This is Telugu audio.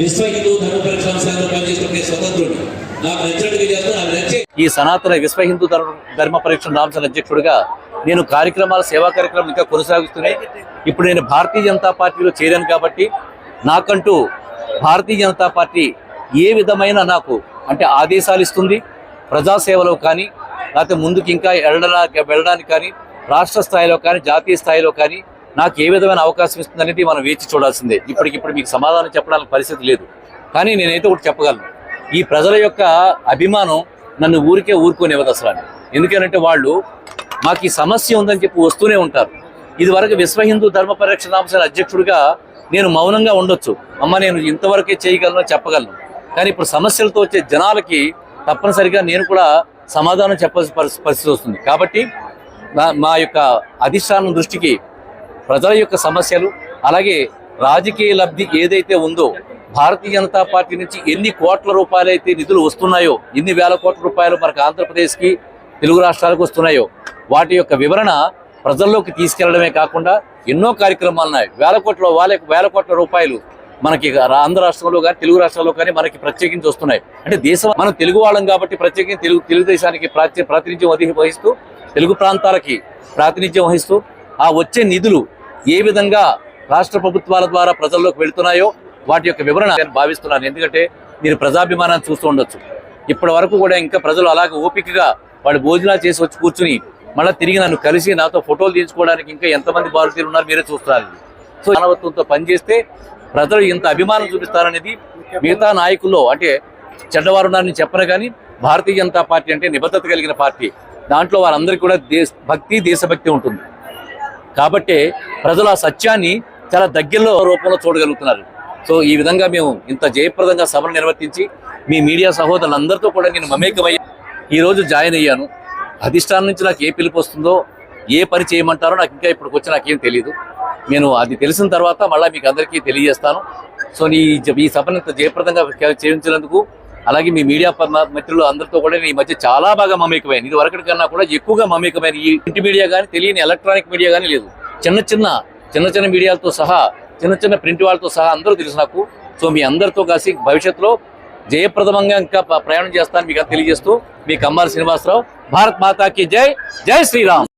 విశ్వ హిందూ ధర్మ పరిరక్షణ సంఘం పనిచేసుకునే స్వతంత్రుడు. నాకు నచ్చినట్టుగా చేస్తాను ఈ సనాతన విశ్వ హిందూ ధర్మ ధర్మ పరీక్షణ రామసన్ అధ్యక్షుడిగా నేను కార్యక్రమాల సేవా కార్యక్రమాలు ఇంకా కొనసాగిస్తున్నాయి ఇప్పుడు నేను భారతీయ జనతా పార్టీలో చేరాను కాబట్టి నాకంటూ భారతీయ జనతా పార్టీ ఏ విధమైన నాకు అంటే ఆదేశాలు ఇస్తుంది ప్రజాసేవలో కానీ లేకపోతే ముందుకు ఇంకా వెళ్ళడానికి వెళ్ళడానికి కానీ రాష్ట్ర స్థాయిలో కానీ జాతీయ స్థాయిలో కానీ నాకు ఏ విధమైన అవకాశం ఇస్తుంది అనేది మనం వేచి చూడాల్సిందే. ఇప్పటికిప్పుడు మీకు సమాధానం చెప్పడానికి పరిస్థితి లేదు. కానీ నేనైతే ఒకటి చెప్పగలను. ఈ ప్రజల యొక్క అభిమానం నన్ను ఊరికే ఊరుకోనివ్వదు అసలు అని. ఎందుకనంటే వాళ్ళు మాకు ఈ సమస్య ఉందని చెప్పి వస్తూనే ఉంటారు. ఇది వరకు విశ్వ హిందూ ధర్మ పరిరక్షణ అంశాల అధ్యక్షుడిగా నేను మౌనంగా ఉండొచ్చు. అమ్మ నేను ఇంతవరకే చేయగలను చెప్పగలను. కానీ ఇప్పుడు సమస్యలతో వచ్చే జనాలకి తప్పనిసరిగా నేను కూడా సమాధానం చెప్పాల్సిన పరిస్థితి పరిస్థితి వస్తుంది. కాబట్టి నా- మా యొక్క అధిష్టానం దృష్టికి ప్రజల యొక్క సమస్యలు అలాగే రాజకీయ లబ్ధి ఏదైతే ఉందో భారతీయ జనతా పార్టీ నుంచి ఎన్ని కోట్ల రూపాయలు అయితే నిధులు వస్తున్నాయో ఎన్ని వేల కోట్ల రూపాయలు మనకు ఆంధ్రప్రదేశ్కి తెలుగు రాష్ట్రాలకు వస్తున్నాయో వాటి యొక్క వివరణ ప్రజల్లోకి తీసుకెళ్ళడమే కాకుండా ఎన్నో కార్యక్రమాలు ఉన్నాయి. వేల కోట్ల వాళ్ళకి వేల కోట్ల రూపాయలు మనకి ఆంధ్ర రాష్ట్రంలో కానీ తెలుగు రాష్ట్రాల్లో కానీ మనకి ప్రత్యేకించి వస్తున్నాయి. అంటే దేశం మనం తెలుగు వాళ్ళం కాబట్టి ప్రత్యేకించి తెలుగు తెలుగుదేశానికి ప్రాచ్య ప్రాతినిధ్యం వహిస్తూ తెలుగు ప్రాంతాలకి ప్రాతినిధ్యం వహిస్తూ ఆ వచ్చే నిధులు ఏ విధంగా రాష్ట్ర ప్రభుత్వాల ద్వారా ప్రజల్లోకి వెళుతున్నాయో వాటి యొక్క వివరణ నేను భావిస్తున్నాను. ఎందుకంటే మీరు ప్రజాభిమానాన్ని చూస్తూ ఉండొచ్చు. ఇప్పటి వరకు కూడా ఇంకా ప్రజలు అలాగే ఓపికగా వాళ్ళు భోజనాలు చేసి వచ్చి కూర్చుని మళ్ళీ తిరిగి నన్ను కలిసి నాతో ఫోటోలు తీసుకోవడానికి ఇంకా ఎంతమంది భారతీయులు ఉన్నారు మీరే చూస్తున్నారు. సో మానవత్వంతో పనిచేస్తే ప్రజలు ఇంత అభిమానం చూపిస్తారనేది మిగతా నాయకుల్లో అంటే చెడ్డవారు ఉన్నారని చెప్పను కానీ భారతీయ జనతా పార్టీ అంటే నిబద్ధత కలిగిన పార్టీ. దాంట్లో వారందరికీ కూడా దేశ భక్తి దేశభక్తి ఉంటుంది. కాబట్టే ప్రజలు ఆ సత్యాన్ని చాలా దగ్గరలో రూపంలో చూడగలుగుతున్నారు. సో ఈ విధంగా మేము ఇంత జయప్రదంగా సభను నిర్వర్తించి మీ మీడియా సహోదరులందరితో కూడా నేను మమేకమయ్యి ఈరోజు జాయిన్ అయ్యాను. అధిష్టానం నుంచి నాకు ఏ పిలుపు వస్తుందో ఏ పని చేయమంటారో నాకు ఇంకా ఇప్పటికి వచ్చి నాకేం తెలియదు నేను అది తెలిసిన తర్వాత మళ్ళీ మీకు అందరికీ తెలియజేస్తాను. సో ఈ ఈ సభను ఇంత జయప్రదంగా చేయించినందుకు అలాగే మీ మీడియా మిత్రులు అందరితో కూడా ఈ మధ్య చాలా బాగా మమేకమైన ఇది వరకటి కన్నా కూడా ఎక్కువగా మమేకమైన ఈ ఇంటి మీడియా కానీ తెలియని ఎలక్ట్రానిక్ మీడియా కానీ లేదు. చిన్న చిన్న చిన్న చిన్న మీడియాలతో సహా చిన్న చిన్న ప్రింట్ వాళ్ళతో సహా అందరూ తెలుసు నాకు. సో మీ అందరితో కలిసి భవిష్యత్తులో జయప్రదమంగా ఇంకా ప్రయాణం చేస్తాను మీకు తెలియజేస్తూ మీ కమ్మారి శ్రీనివాసరావు. భారత్ మాతాకి జై జై శ్రీరామ్.